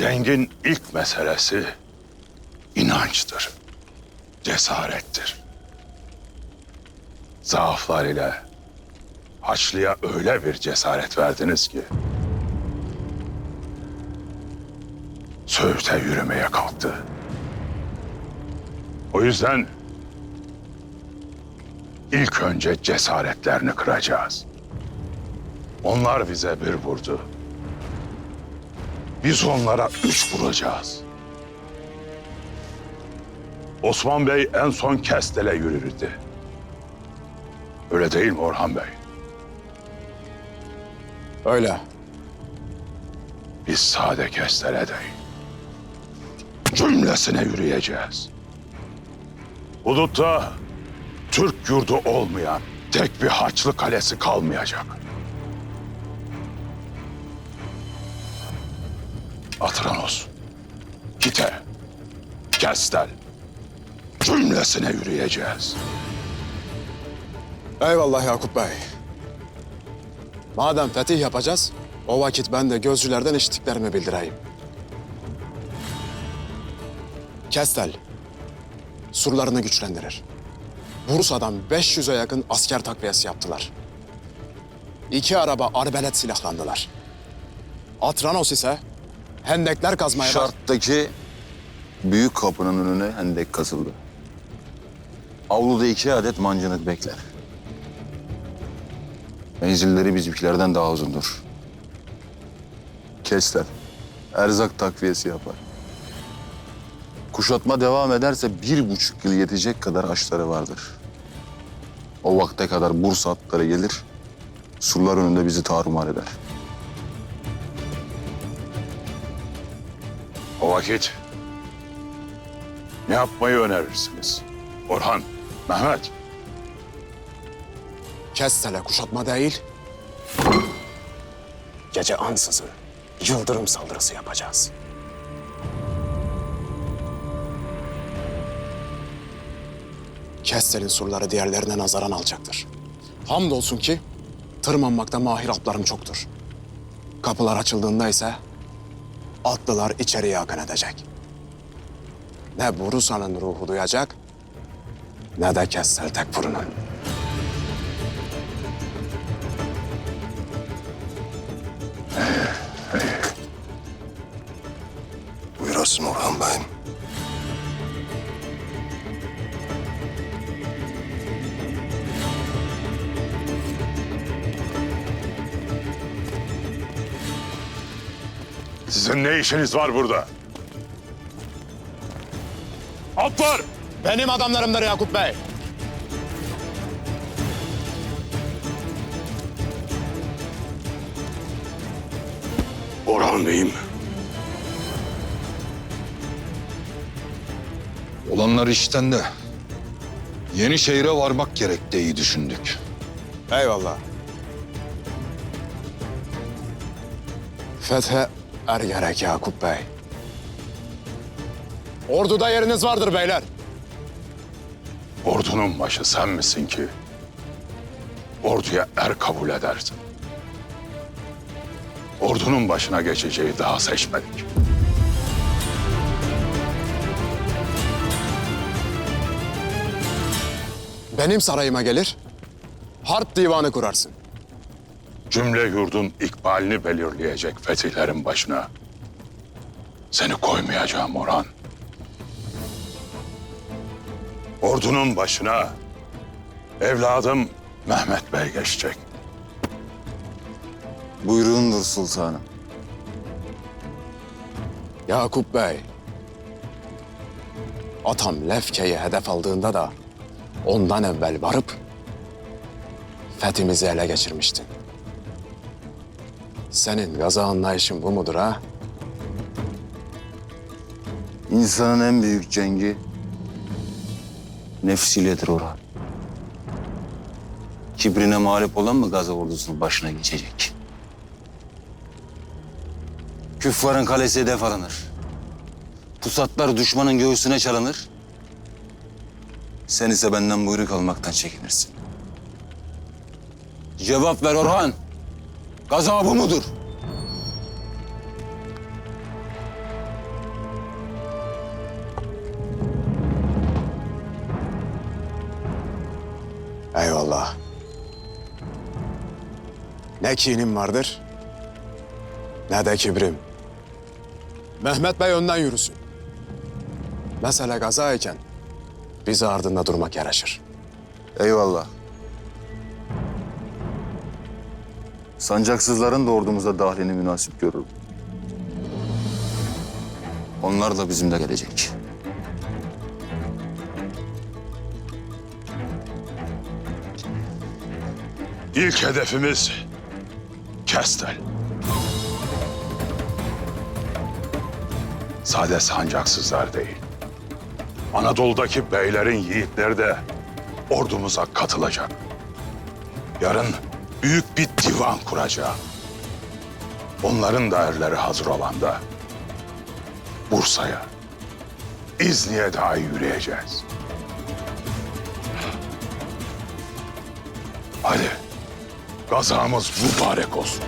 Cengin ilk meselesi inançtır, cesarettir. Zaaflar ile Haçlı'ya öyle bir cesaret verdiniz ki Söğüt'e yürümeye kalktı. O yüzden ilk önce cesaretlerini kıracağız. Onlar bize bir vurdu. Biz onlara üç vuracağız. Osman Bey en son Kestel'e yürürdü. Öyle değil mi Orhan Bey? Öyle. Biz sade Kestel'e değil. Cümlesine yürüyeceğiz. Hudutta Türk yurdu olmayan tek bir Haçlı kalesi kalmayacak. Atranos, Kite, Kestel cümlesine yürüyeceğiz. Eyvallah Yakup Bey. Madem fetih yapacağız, o vakit ben de gözcülerden işittiklerimi bildireyim. Kestel, surlarını güçlendirir. Bursa'dan 500'e yakın asker takviyesi yaptılar. İki araba arbelet silahlandılar. Atranos ise hendekler kazmaya... baş- Şarttaki büyük kapının önüne hendek kazıldı. Avluda iki adet mancınık bekler. Menzilleri bizimkilerden daha uzundur. Kesler, erzak takviyesi yapar. Kuşatma devam ederse bir buçuk yıl yetecek kadar açları vardır. O vakte kadar Bursa atları gelir, surlar önünde bizi tarumar eder. Vakit ne yapmayı önerirsiniz? Orhan, Mehmet, Kestel'e kuşatma değil, gece ansızın yıldırım saldırısı yapacağız. Kestel'in surları diğerlerine nazaran alacaktır. Hamdolsun ki tırmanmakta mahir atlarım çoktur. Kapılar açıldığında ise atlılar içeriye akın edecek. Ne Bursa'nın ruhu duyacak ne de Kestel Tekfur'un. Sizin ne işiniz var burada? Atlar! Benim adamlarımdır Yakup Bey. Orhan Bey'im. Olanlar işten de yeni şehre varmak gerek diye düşündük. Eyvallah. Fethe er gerek Yakup Bey. Orduda yeriniz vardır beyler. Ordunun başı sen misin ki? Orduya er kabul edersin. Ordunun başına geçeceği daha seçmedik. Benim sarayıma gelir, harp divanı kurarsın. Cümle yurdun ikbalini belirleyecek fetihlerin başına. Seni koymayacağım Orhan. Ordunun başına evladım Mehmet Bey geçecek. Buyruğundur sultanım. Yakup Bey. Atam Lefke'yi hedef aldığında da ondan evvel varıp fethimizi ele geçirmiştin. Senin gaza anlayışın bu mudur ha? İnsanın en büyük cengi nefsiyledir Orhan. Kibrine mağlup olan mı Gaza ordusunun başına geçecek? Küffarın kalesi hedef alınır. Pusatlar düşmanın göğsüne çalınır. Sen ise benden buyruk almaktan çekinirsin. Cevap ver Orhan gazabı mıdır? Eyvallah. Ne kinim vardır, ne de kibrim. Mehmet Bey önden yürüsün. Mesele gaza iken bizi ardında durmak yaraşır. Eyvallah. Sancaksızların da ordumuza dahlini münasip görürüm. Onlar da bizimle gelecek. İlk hedefimiz Kestel. Sade sancaksızlar değil. Anadolu'daki beylerin yiğitleri de ordumuza katılacak. Yarın büyük bir divan kuracağım. Onların da erleri hazır olanda Bursa'ya, İzni'ye dahi yürüyeceğiz. Hadi gazamız mübarek olsun.